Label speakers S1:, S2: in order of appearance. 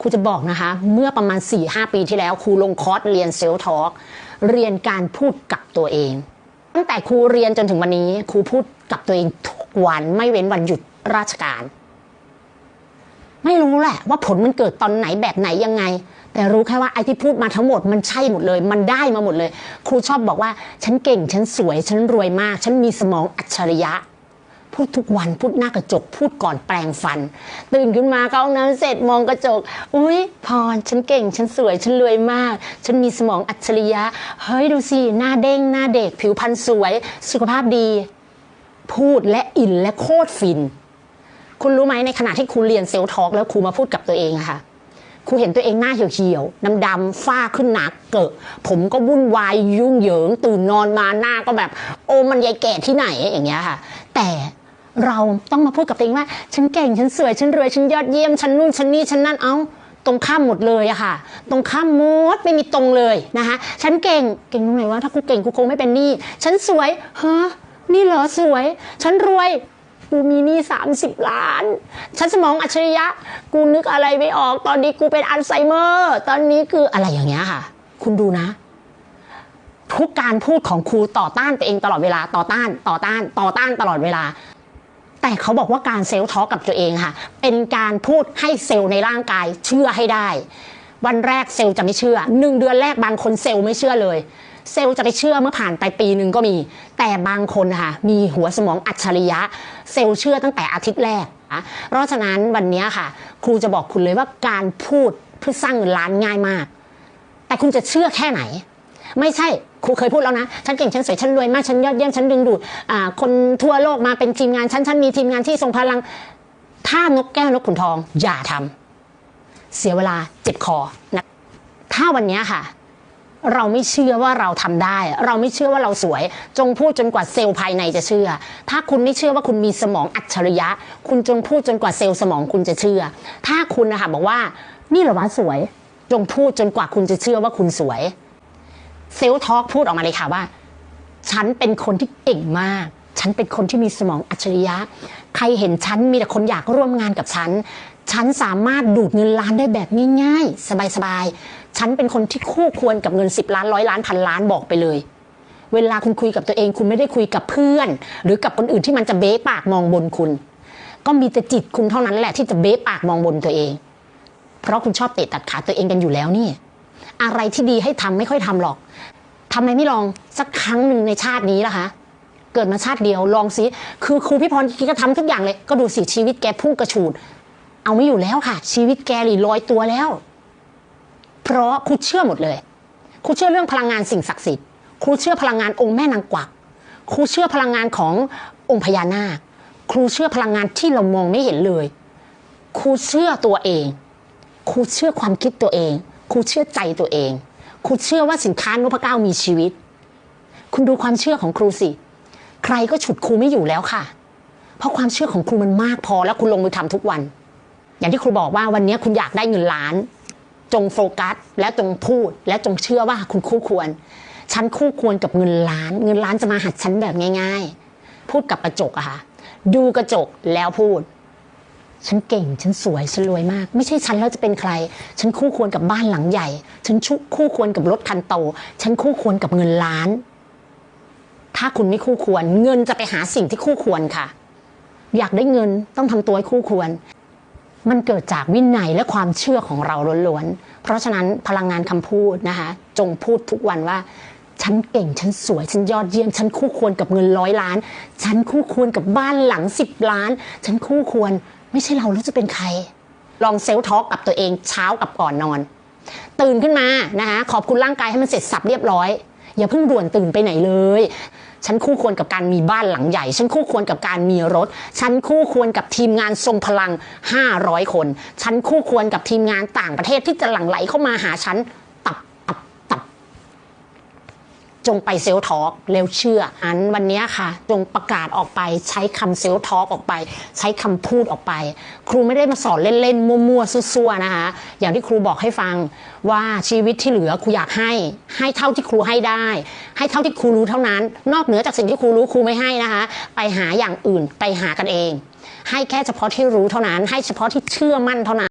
S1: ครูจะบอกนะคะ เมื่อประมาณ 4-5 ปีที่แล้วครูลงคอร์สเรียนเซลล์ทอล์กเรียนการพูดกับตัวเอง ตั้งแต่ครูเรียนจนถึงวันนี้ครูพูดกับตัวเองทุกวันไม่เว้นวันหยุดราชการ ไม่รู้แหละว่าผลมันเกิดตอนไหนแบบไหนยังไง แต่รู้แค่ว่าไอ้ที่พูดมาทั้งหมดมันใช่หมดเลย มันได้มาหมดเลย ครูชอบบอกว่า ฉันเก่งฉันสวย ฉันรวยมาก ฉันมีสมองอัจฉริยะ พูดทุกวันพูดหน้ากระจก พูดก่อนแปลงฟัน ตื่นขึ้นมาเข้าห้องน้ำเสร็จมองกระจก อุ้ยพรฉันเก่ง ฉันสวย ฉันรวยมาก ฉันมีสมองอัจฉริยะ เฮ้ยดูสิหน้าเด้งหน้าเด็ก ผิวพรรณสวย สุขภาพดี พูดและอินและโคตรฟิน คุณรู้ไหมในขณะที่ครูเรียนเซลล์ทอล์กแล้วครูมาพูดกับตัวเองอะค่ะครูเห็นตัวเองหน้าเหี่ยวๆดำๆฝ้าขึ้นหนักเกอะผมก็วุ่นวายยุ่งเหยิง ตื่นนอนมาหน้าก็แบบ โอ้มันยายแก่ที่ไหนอย่างเงี้ยค่ะ แต่ เราต้องมาพูดกับตัวเองว่า ฉันเก่งฉันสวยฉันรวยฉันยอดเยี่ยมฉันนู่นฉันนี่ฉันนั่นเอาตรงข้ามหมดเลยอะค่ะ ตรงข้ามหมดไม่มีตรงเลยนะคะฉันเก่งเก่งตรงไหนวะถ้ากูเก่งกูคงไม่เป็นหนี้ฉันสวยฮะนี่เหรอสวย ฉันรวยกูมีหนี้สามสิบล้าน ฉันสมองอัจฉริยะ กูนึกอะไรไม่ออก ตอนนี้กูเป็นอัลไซเมอร์ ตอนนี้คืออะไรอย่างเงี้ยค่ะ คุณดูนะ ทุกการพูดของครูต่อต้านตัวเองตลอดเวลา ต่อต้าน ต่อต้าน ต่อต้านตลอดเวลา แต่เขาบอกว่าการเซลล์ทอกับตัวเองค่ะ เป็นการพูดให้เซลล์ในร่างกายเชื่อให้ได้ วันแรกเซลล์จะไม่เชื่อหนึ่งเดือนแรกบางคนเซลล์ไม่เชื่อเลย เซลล์จะไปเชื่อเมื่อผ่านไปปีหนึ่งก็มี แต่บางคนค่ะมีหัวสมองอัจฉริยะ เซลล์เชื่อตั้งแต่อาทิตย์แรกนะเพราะฉะนั้นวันนี้ค่ะ ครูจะบอกคุณเลยว่าการพูดเพื่อสร้างเงินล้านง่ายมาก แต่คุณจะเชื่อแค่ไหน ไม่ใช่ครูเคยพูดแล้วนะ ฉันเก่งฉันสวยฉันรวยมากฉันยอดเยี่ยมฉันดึงดูดคนทั่วโลกมาเป็นทีมงานฉันฉันมีทีมงานที่ทรงพลัง ถ้านกแก้วนกขุนทอง อย่าทำเสียเวลาเจ็บคอนะถ้าวันนี้ค่ะ เราไม่เชื่อว่าเราทำได้ เราไม่เชื่อว่าเราสวย จงพูดจนกว่าเซลล์ภายในจะเชื่อ ถ้าคุณไม่เชื่อว่าคุณมีสมองอัจฉริยะ คุณจงพูดจนกว่าเซลล์สมองคุณจะเชื่อ ถ้าคุณนะคะบอกว่านี่เหรอวะสวย จงพูดจนกว่าคุณจะเชื่อว่าคุณสวย เซลล์ทอล์กพูดออกมาเลยค่ะว่า ฉันเป็นคนที่เก่งมาก ฉันเป็นคนที่มีสมองอัจฉริยะ ใครเห็นฉันมีแต่คนอยากร่วมงานกับฉัน ฉันสามารถดูดเงินล้านได้แบบง่ายๆ สบายๆ ฉันเป็นคนที่คู่ควรกับเงิน 10 ล้านร้อยล้านพันล้านบอกไปเลย เวลาคุณคุยกับตัวเองคุณไม่ได้คุยกับเพื่อน หรือกับคนอื่นที่มันจะเบ๊ปากมองบนคุณ ก็มีแต่จิตคุณเท่านั้นแหละที่จะเบ๊ปากมองบนตัวเอง เพราะคุณชอบเตะตัดขาตัวเองกันอยู่แล้วนี่ อะไรที่ดีให้ทำไม่ค่อยทำหรอกทำไมไม่ลองสักครั้งหนึ่งในชาตินี้ล่ะคะเกิดมาชาติเดียวลองสิคือครูพี่พรก็ทำทุกอย่างเลย ก็ดูสิชีวิตแกพุ่งกระฉูด เอาไม่อยู่แล้วค่ะ ชีวิตแกหลีลอยตัวแล้ว เพราะครูเชื่อหมดเลยครูเชื่อเรื่องพลังงานสิ่งศักดิ์สิทธิ์ครูเชื่อพลังงานองค์แม่นางกวักครูเชื่อพลังงานขององค์พญานาค ครูเชื่อพลังงานที่เรามองไม่เห็นเลย ครูเชื่อตัวเอง ครูเชื่อความคิดตัวเอง ครูเชื่อใจตัวเอง ครูเชื่อว่าสินค้านพเก้ามีชีวิต คุณดูความเชื่อของครูสิ ใครก็ฉุดครูไม่อยู่แล้วค่ะ เพราะความเชื่อของครูมันมากพอแล้วคุณลงมือทำทุกวัน อย่างที่ครูบอกว่าวันนี้คุณอยากได้เงินล้าน จงโฟกัส และจงพูด และจงเชื่อว่าคุณคู่ควร ฉันคู่ควรกับเงินล้าน เงินล้านจะมาหัดฉันแบบง่าย ๆ พูดกับกระจกอะค่ะ ดูกระจกแล้วพูด ฉันเก่ง ฉันสวย ฉันรวยมาก ไม่ใช่ฉันแล้วจะเป็นใคร ฉันคู่ควรกับบ้านหลังใหญ่ ฉันชุคู่ควรกับรถคันโต ฉันคู่ควรกับเงินล้าน ถ้าคุณไม่คู่ควร เงินจะไปหาสิ่งที่คู่ควรค่ะ อยากได้เงินต้องทำตัวให้คู่ควร มันเกิดจากวินัยและความเชื่อของเราล้วนๆ เพราะฉะนั้นพลังงานคำพูดนะคะ จงพูดทุกวันว่าฉันเก่ง ฉันสวย ฉันยอดเยี่ยม ฉันคู่ควรกับเงินร้อยล้าน ฉันคู่ควรกับบ้านหลังสิบล้าน ฉันคู่ควร ไม่ใช่เราแล้วจะเป็นใคร ลองเซลล์ทอลกกับตัวเองเช้ากับก่อนนอน ตื่นขึ้นมานะคะขอบคุณร่างกายให้มันเสร็จสับเรียบร้อย อย่าเพิ่งด่วนตื่นไปไหนเลยฉันคู่ควรกับการมีบ้านหลังใหญ่ ฉันคู่ควรกับการมีรถ ฉันคู่ควรกับทีมงานทรงพลัง 500 คน ฉันคู่ควรกับทีมงานต่างประเทศที่จะหลั่งไหลเข้ามาหาฉัน ตับตับตับ จงไปเซลล์ทอกเร็วเชื่ออันวันนี้ค่ะ จงประกาศออกไปใช้คำเซลล์ทอกออกไป ใช้คำพูดออกไป ครูไม่ได้มาสอนเล่นๆมั่วๆซั่วๆนะคะอย่างที่ครูบอกให้ฟังว่าชีวิตที่เหลือครูอยากให้ให้เท่าที่ครูให้ได้ ให้เท่าที่ครูรู้เท่านั้น นอกเหนือจากสิ่งที่ครูรู้ครูไม่ให้นะคะ ไปหาอย่างอื่นไปหากันเอง ให้แค่เฉพาะที่รู้เท่านั้น ให้เฉพาะที่เชื่อมั่นเท่านั้น